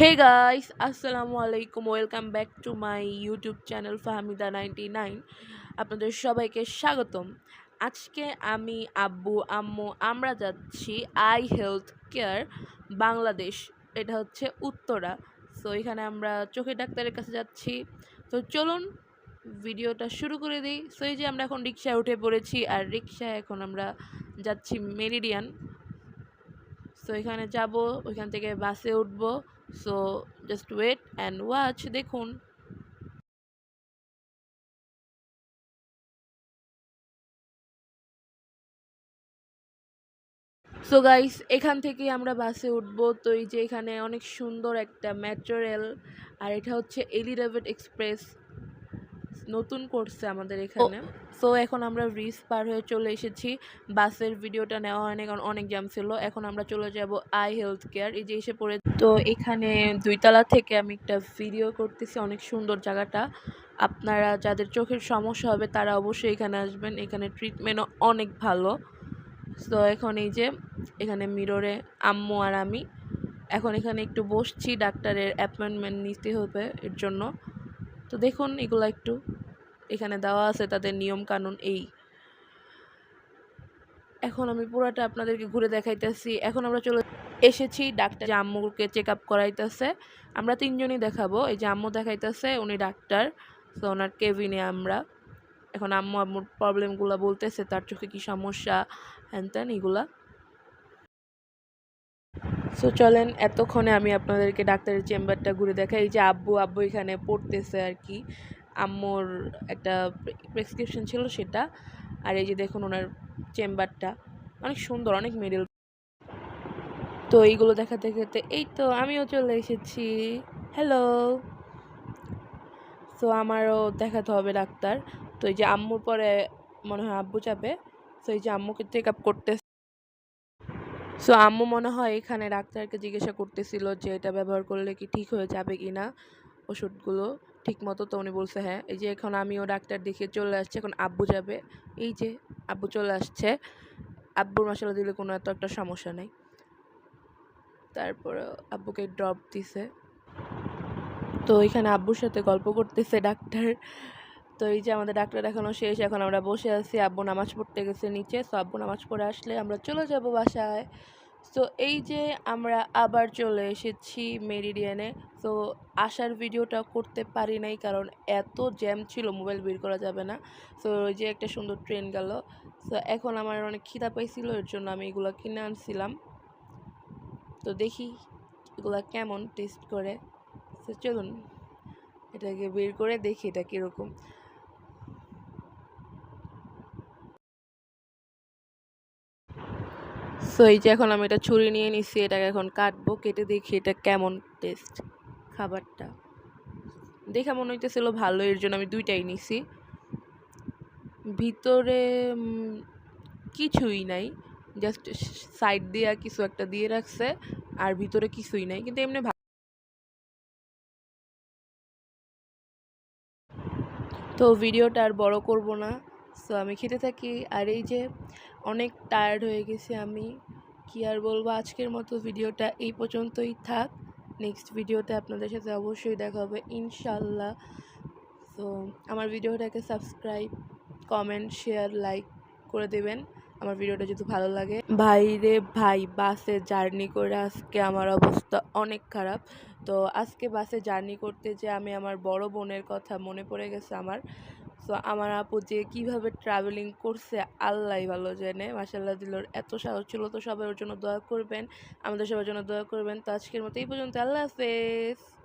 Hey guys, Assalamu alaikum. Welcome back to my YouTube channel Fahmida 99. আপনাদের সবাইকে স্বাগতম। আজকে আমি আব্বু আম্মু আমরা যাচ্ছি আই হেলথ কেয়ার বাংলাদেশ। এটা হচ্ছে উত্তরা। সো এখানে আমরা চোখের ডাক্তারের কাছে যাচ্ছি। তো চলুন ভিডিওটা শুরু করে দিই। সো এই যে আমরা এখন রিক্সায় উঠে পড়েছি আর রিক্সায় এখন আমরা যাচ্ছি মেরিডিয়ান। সো এখানে যাব, ওইখান থেকে বাসে উঠবো। So just wait and watch দেখুন। সো গাইস এখান থেকে আমরা বাসে উঠবো। তো এই যে এখানে অনেক সুন্দর একটা মেট্রো রেল আর এটা হচ্ছে এলিভেটেড এক্সপ্রেস। নতুন করছে আমাদের এখানে। সো এখন আমরা ব্রিজ পার হয়ে চলে এসেছি। বাসের ভিডিওটা নেওয়া হয়নি কারণ অনেক জ্যাম ছিল। এখন আমরা চলে যাব আই হেলথ কেয়ার এই যে এসে পড়ে তো এখানে দুইতলা থেকে আমি একটা ভিডিও করতেছি অনেক সুন্দর জায়গাটা। আপনারা যাদের চোখের সমস্যা হবে তারা অবশ্যই এখানে আসবেন। এখানে ট্রিটমেন্টও অনেক ভালো। সো এখন এই যে এখানে মিররে আম্মু আর আমি। এখন এখানে একটু বসছি ডাক্তারের অ্যাপয়েন্টমেন্ট নিতে হবে এর জন্য। তো দেখুন এগুলো একটু এখানে দেওয়া আছে, তাদের নিয়ম কানুন এই। এখন আমি পুরাটা আপনাদেরকে ঘুরে দেখাইতেছি। এখন আমরা চলে এসেছি, ডাক্তার যে আম্মুকে চেক আপ করাইতেছে। আমরা তিনজনই দেখাবো। এই যে আম্মু দেখাইতেছে, উনি ডাক্তার। তো ওনার কেবিনে আমরা। এখন আম্মু আম্মুর প্রবলেমগুলো বলতেছে, তার চোখে কি সমস্যা হ্যান ত্যান এগুলা। সো চলেন, এতক্ষণে আমি আপনাদেরকে ডাক্তারের চেম্বারটা ঘুরে দেখাই। এই যে আব্বু আব্বু এখানে পড়তেছে আর কি। আম্মুর একটা প্রেসক্রিপশন ছিল সেটা। আর এই যে দেখুন ওনার চেম্বারটা অনেক সুন্দর, অনেক মেডেল তো এইগুলো দেখাতে দেখাতে, এই তো আমিও চলে এসেছি। হ্যালো তো আমারও দেখাতে হবে ডাক্তার। তো এই যে আম্মুর পরে মনে হয় আব্বু যাবে, তো এই যে আম্মুকে চেক আপ করতে সো আম্মু মনে হয় এখানে ডাক্তারকে জিজ্ঞাসা করতেছিল যে এটা ব্যবহার করলে কি ঠিক হয়ে যাবে কি না ওষুধগুলো। ঠিক মতো তো উনি বলছে হ্যাঁ এই যে এখন আমিও ডাক্তার দেখিয়ে চলে আসছে, এখন আব্বু যাবে। এই যে আব্বু চলে আসছে। আব্বুর মশলা দিলে কোনো এত একটা সমস্যা নেই। তারপর আব্বুকে ড্রপ দিছে। তো এখানে আব্বুর সাথে গল্প করতেছে ডাক্তার। তো এই যে আমাদের ডাক্তার দেখানো শেষ, এখন আমরা বসে আছি। আব্বু নামাজ পড়তে গেছে নিচে, তো আব্বু নামাজ পড়ে আসলে আমরা চলে যাব বাসায়। তো এই যে আমরা আবার চলে এসেছি মেরিডিয়ানে, তো আসার ভিডিওটা করতে পারি নাই কারণ এত জ্যাম ছিল, মোবাইল বের করা যাবে না। তো ওই যে একটা সুন্দর ট্রেন গেল। তো এখন আমার অনেক খিদা পাইছিল, এর জন্য আমি এগুলো কিনে আনছিলাম। তো দেখি এগুলো কেমন টেস্ট করে। তো চলুন, এটাকে বের করে দেখি, এটা কীরকম। সো এই যে এখন আমি এটা ছুরি নিয়ে নিচ্ছি এটাকে এখন কাটবো, কেটে দেখি এটা কেমন টেস্ট খাবারটা। দেখে মনে হইতেছিল ভালো, এর জন্য আমি দুইটাই নিছি। ভিতরে কিছুই নাই। জাস্ট সাইড দিয়ে কিছু একটা দিয়ে রাখছে, আর ভিতরে কিছুই নাই, কিন্তু এমনি তো ভিডিওটা আর বড় করব না। সো আমি খেতে থাকি, আর এই যে অনেক টায়ার্ড হয়ে গেছি আমি। কি আর বলব, আজকের মতো ভিডিওটা এই পর্যন্তই থাক। নেক্সট ভিডিওতে আপনাদের সাথে অবশ্যই দেখা হবে ইনশাল্লাহ তো আমার ভিডিওটাকে সাবস্ক্রাইব কমেন্ট শেয়ার লাইক করে দেবেন। আমার ভিডিওটা যদি ভালো লাগে। ভাই রে ভাই বাসে জার্নি করে আজকে আমার অবস্থা অনেক খারাপ। তো আজকে বাসে জার্নি করতে যে আমি আমার বড় বোনের কথা মনে পড়ে গেছে আমার। তো আমার আপু যে কীভাবে ট্রাভেলিং করছে, আল্লাহ ভালো জানে। মাসাল্লাহ দিলোর এত সাহস ছিল, তো সবাই ওর জন্য দোয়া করবেন। আমাদের সবার জন্য দোয়া করবেন। তো আজকের মতো এই পর্যন্ত, আল্লাহ হাফেজ।